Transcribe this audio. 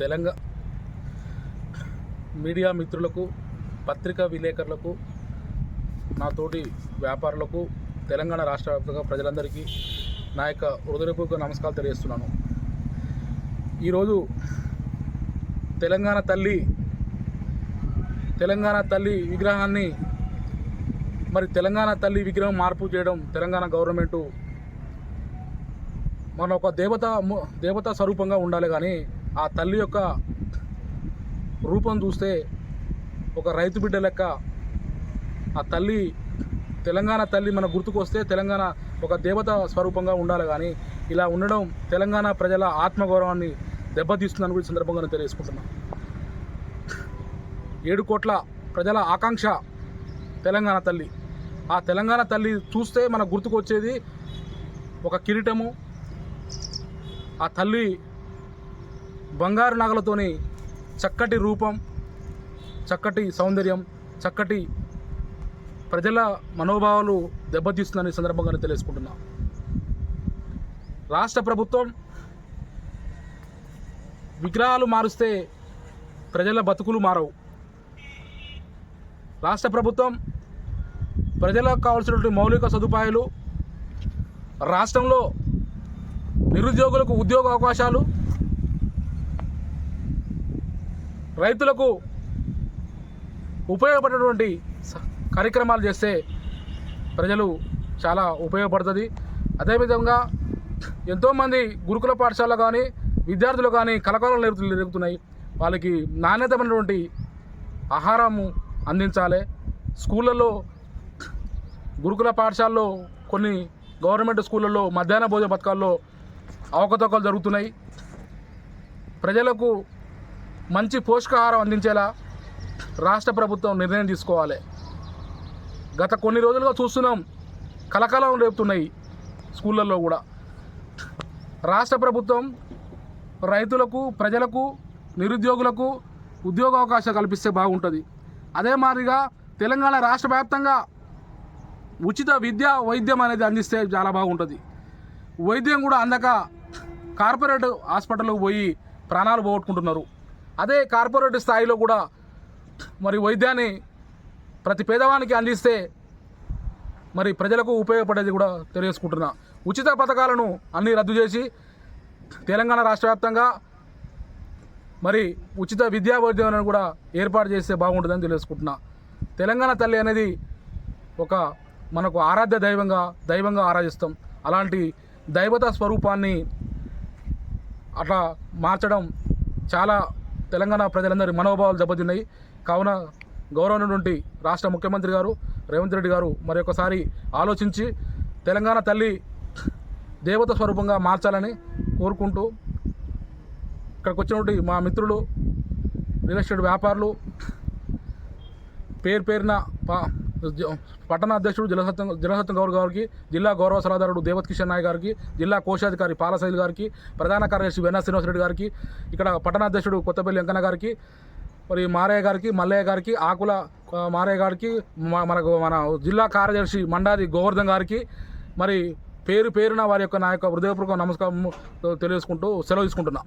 Telangana media మిత్రులకు పత్రికా విలేకరులకు నా తోటి వ్యాపారులకు తెలంగాణ రాష్ట్ర వ్యాప్తంగా ప్రజలందరికీ నా యొక్క హృదయపూర్వక నమస్కారాలు తెలియజేస్తున్నాను. ఈరోజు తెలంగాణ తల్లి తెలంగాణ తల్లి విగ్రహాన్ని మరి తెలంగాణ తల్లి విగ్రహం మార్పు చేయడం తెలంగాణ గవర్నమెంటు మన ఒక దేవత దేవతా స్వరూపంగా ఉండాలి కానీ ఆ తల్లి యొక్క రూపం చూస్తే ఒక రైతు బిడ్డ లెక్క ఆ తల్లి తెలంగాణ తల్లి మన గుర్తుకొస్తే తెలంగాణ ఒక దేవత స్వరూపంగా ఉండాలి కానీ ఇలా ఉండడం తెలంగాణ ప్రజల ఆత్మగౌరవాన్ని దెబ్బతీస్తుందని కూడా సందర్భంగా తెలియజేసుకుంటున్నాను ఏడు కోట్ల ప్రజల ఆకాంక్ష తెలంగాణ తల్లి. ఆ తెలంగాణ తల్లి చూస్తే మన గుర్తుకు వచ్చేది ఒక కిరీటము ఆ తల్లి బంగారు నగలతోని చక్కటి రూపం చక్కటి సౌందర్యం చక్కటి ప్రజల మనోభావాలు దెబ్బతీస్తుందని సందర్భంగానే సందర్భంగా రాష్ట్ర ప్రభుత్వం విగ్రహాలు మారుస్తే ప్రజల బతుకులు మారవు. రాష్ట్ర ప్రభుత్వం ప్రజలకు కావాల్సినటువంటి మౌలిక సదుపాయాలు రాష్ట్రంలో నిరుద్యోగులకు ఉద్యోగ అవకాశాలు రైతులకు ఉపయోగపడేటువంటి కార్యక్రమాలు చేస్తే ప్రజలు చాలా ఉపయోగపడుతుంది. అదేవిధంగా ఎంతోమంది గురుకుల పాఠశాలలో కానీ విద్యార్థులు కానీ కలకాలం జరుగుతున్నాయి వాళ్ళకి నాణ్యతమైనటువంటి ఆహారము అందించాలి. స్కూళ్ళల్లో గురుకుల పాఠశాలలో కొన్ని గవర్నమెంట్ స్కూళ్ళల్లో మధ్యాహ్న భోజన పథకాల్లో అవకతవకలు జరుగుతున్నాయి. ప్రజలకు మంచి పోషకాహారం అందించేలా రాష్ట్ర ప్రభుత్వం నిర్ణయం తీసుకోవాలి. గత కొన్ని రోజులుగా చూస్తున్నాం కలకలం రేపుతున్నాయి స్కూళ్ళల్లో కూడా. రాష్ట్ర ప్రభుత్వం రైతులకు ప్రజలకు నిరుద్యోగులకు ఉద్యోగ అవకాశం కల్పిస్తే బాగుంటుంది. అదే మాదిరిగా తెలంగాణ రాష్ట్ర వ్యాప్తంగా ఉచిత విద్య వైద్యం అనేది అందిస్తే చాలా బాగుంటుంది. వైద్యం కూడా అందక కార్పొరేట్ హాస్పిటల్కి పోయి ప్రాణాలు పోగొట్టుకుంటున్నారు. అదే కార్పొరేట్ స్థాయిలో కూడా మరి వైద్యాన్ని ప్రతి పేదవానికి అందిస్తే మరి ప్రజలకు ఉపయోగపడేది కూడా తెలియజేసుకుంటున్నా. ఉచిత పథకాలను అన్నీ రద్దు చేసి తెలంగాణ రాష్ట్ర వ్యాప్తంగా మరి ఉచిత విద్యా వైద్యం కూడా ఏర్పాటు చేస్తే బాగుంటుందని తెలియజేసుకుంటున్నా. తెలంగాణ తల్లి అనేది ఒక మనకు ఆరాధ్య దైవంగా దైవంగా ఆరాధిస్తాం. అలాంటి దైవత స్వరూపాన్ని అట్లా మార్చడం చాలా తెలంగాణ ప్రజలందరి మనోభావాలు దెబ్బతిన్నాయి. కావున గౌరవమైనటువంటి రాష్ట్ర ముఖ్యమంత్రి గారు రేవంత్ రెడ్డి గారు మరొకసారి ఆలోచించి తెలంగాణ తల్లి దేవత స్వరూపంగా మార్చాలని కోరుకుంటూ ఇక్కడికి వచ్చినటువంటి మా మిత్రులు రియల్ ఎస్టేట్ వ్యాపారులు పేరు పేరున పా- పట్టణ అధ్యక్షుడు జలసత్యం జలసత్యం గౌరవ్ గారికి జిల్లా గౌరవ సలహాదారుడు దేవత్ కిషన్ నాయ్ గారికి జిల్లా కోశాధికారి పాలశైల్ గారికి ప్రధాన కార్యదర్శి వెన్నా శ్రీనివాసరెడ్డి గారికి ఇక్కడ పట్టణ అధ్యక్షుడు కొత్తపల్లి వెంకన్న గారికి మరి మారయ్య గారికి మల్లయ్య గారికి ఆకుల మారయ్య గారికి మనకు మన జిల్లా కార్యదర్శి మండాది గోవర్ధన్ గారికి మరి పేరు పేరున వారి యొక్క నా యొక్క హృదయపూర్వక నమస్కారం తెలియజేసుకుంటూ సెలవు తీసుకుంటున్నా.